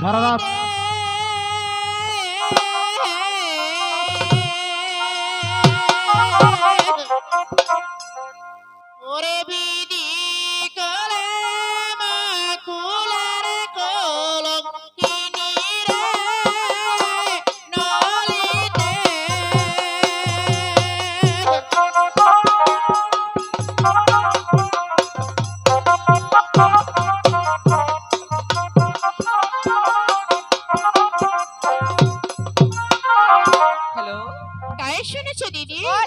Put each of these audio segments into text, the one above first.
সারা তাই শুনেছো দিদি ওই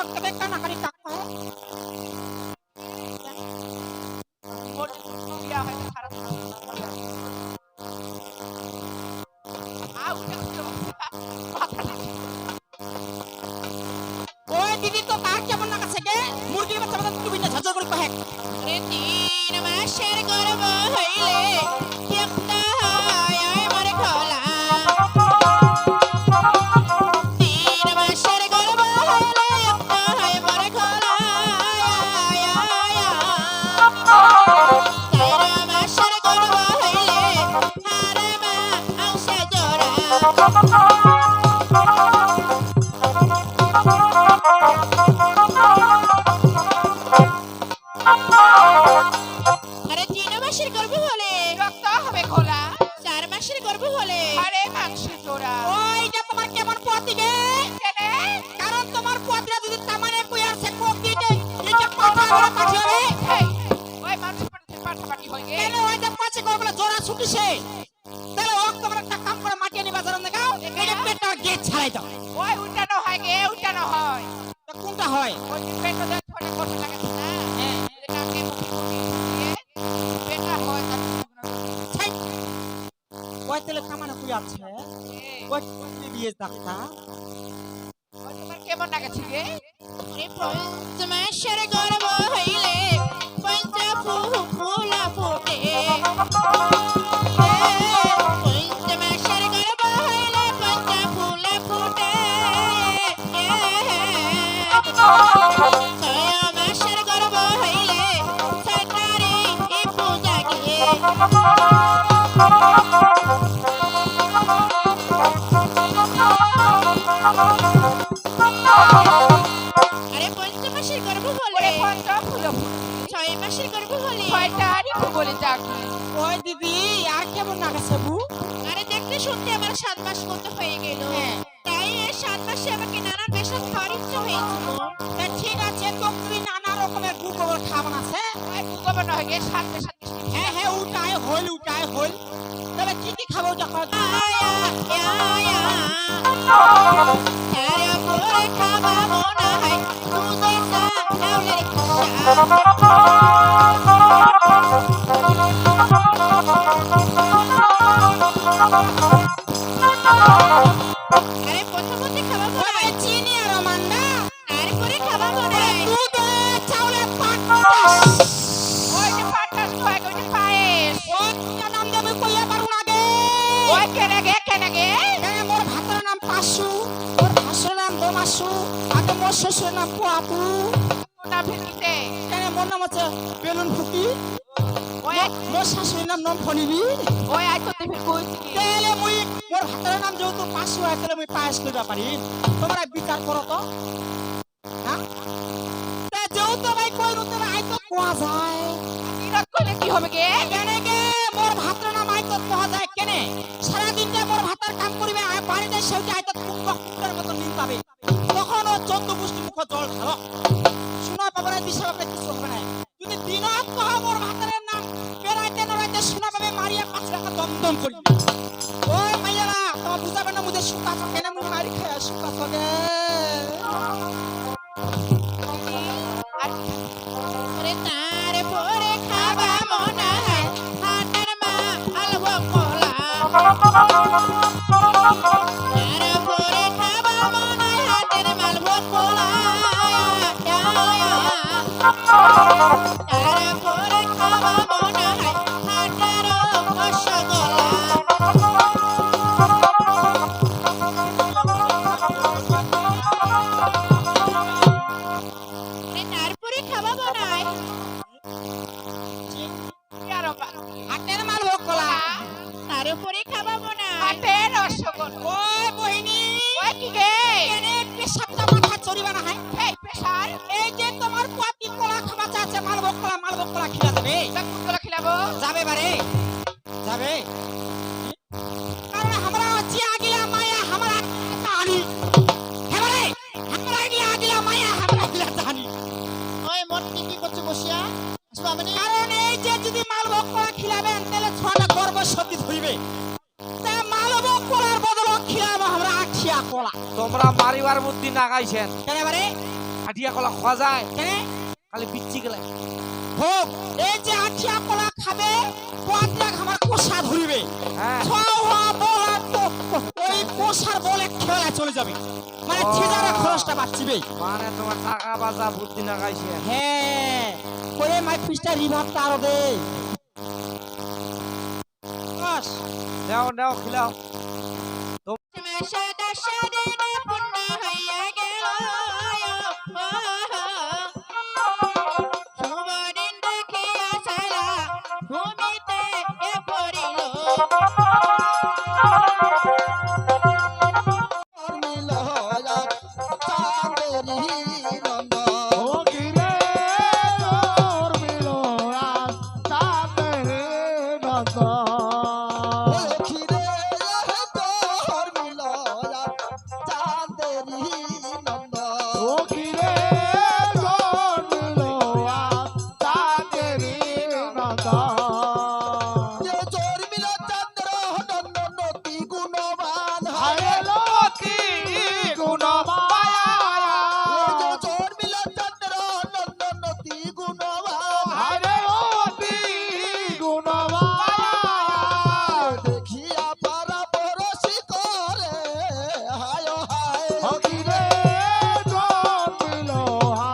তুই করতে বে কানা কানি কাক কহে মাসের হলে। আরে মাংসে তোরা। ওই ওইটা তোমার কেমন পতি গে কারণ তোমার পতিরা যদি তামানে কুয়ার আছে কোক গে এটা পাঠা ওই মানুষ হয়ে গে পাঁচে করবলে জোড়া ছুটিছে তাহলে ওক তোমার একটা কাম করে মাটি নিবা জানান দেখাও এটা পেটটা গেট ছাড়াই দাও। ওই তোমার কেমন লাগাছে গে ওরে পঞ্চমাসের গর্ভ হইলে পঞ্চ ফুলা ফুটে পঞ্চমাসের হলে? পঞ্চা ফুলো ছয় মাসের গর্ভ হলে ছয়টা বলে ডাকবে ওই দিদি আর কেমন লাগাছে বু? আরে দেখতে শুনতে আমার সাত মাস মতো হয়ে গেল। হ্যাঁ। তাই এই সাত মাসে আমাকে নানান বেশন খাওয়ার ইচ্ছা হয়েছিল তা ঠিক আছে তো তুমি নানা রকমের খাবার আছে? হ্যাঁ হ্যাঁ উঠায় হইল উঠায় হইল। তবে কি কি খাব পরে খাবা মনে হয়। আরে প্রথমতে খাওয়াবো না চিনি আর মান্ডা দুধ পাট ওই যে ওই যে পায়েস। নাম দেবে কইয়া পারু না গে। ওই কেনে গে কেনে গে। কেন মোর ভাতের নাম পাশু মোর ভাসুর নাম দমাসু আগে মোর শ্বশুরের নাম পোয়াপু। না ফিরতে কেন মোর নাম হচ্ছে বেলুন ওই মোর শাশুড়ির নাম নম ফনিবি ওই আই তো ফির কই মুই মোর ভাতের নাম যেহেতু মুই করিবা পারি তোমরা বিচার করো তো হ্যাঁ যেহেতু ভাই কই আই তো কোয়া যায়। বিরত করলে কি হবে গে? কেনে গে মোর ভাতের নাম আই তো কোয়া যায়। কেনে? সারা দিনটা মোর ভাতের কাম করিবে আয় বাড়িতে সেউটি আই তো থাকে ওরে তারপরে খাবা মনে হয় হাটের মা আলবো কলা তারপরে খাবা মনে হয় হাটের মালবো কলা কলা মালবো কলা খিলা খিলাবো যাবে বারে। যাবে। কারণ আমরা হচ্ছে আগিলা মায়া আমরা জানি। হেবারে আমরা আগিলা আগিলা মায়া আমরা আগিলা জানি। ওই মন্ত্রী কি করছে বসিয়া? স্বামী কারণ এই যে যদি মালবো কলা খিলাবেন তাহলে ছটা গর্ব সত্যি ধরিবে। তা মালবো কলার বদলে খিলাবো আমরা আঠিয়া কলা। তোমরা মারিবার বুদ্ধি নাগাইছেন কেন এবারে হাটিয়া কলা খোয়া যায়। কেন? খালি বিচ্ছি গেলে। হোক এই যে আঠিয়া কলা খাবে পোয়াটা আমার কোষা ধরিবে। হ্যাঁ। খাওয়া ওই কোষার বলে খেলা চলে যাবে। মানে ছিজারা খরচটা বাঁচিবে। মানে তোমার টাকা বাজা বুদ্ধি নাগাইছেন হ্যাঁ করে মাই পিসটা রিভাবটা আরও দে। নেও নেও খিলাও। 我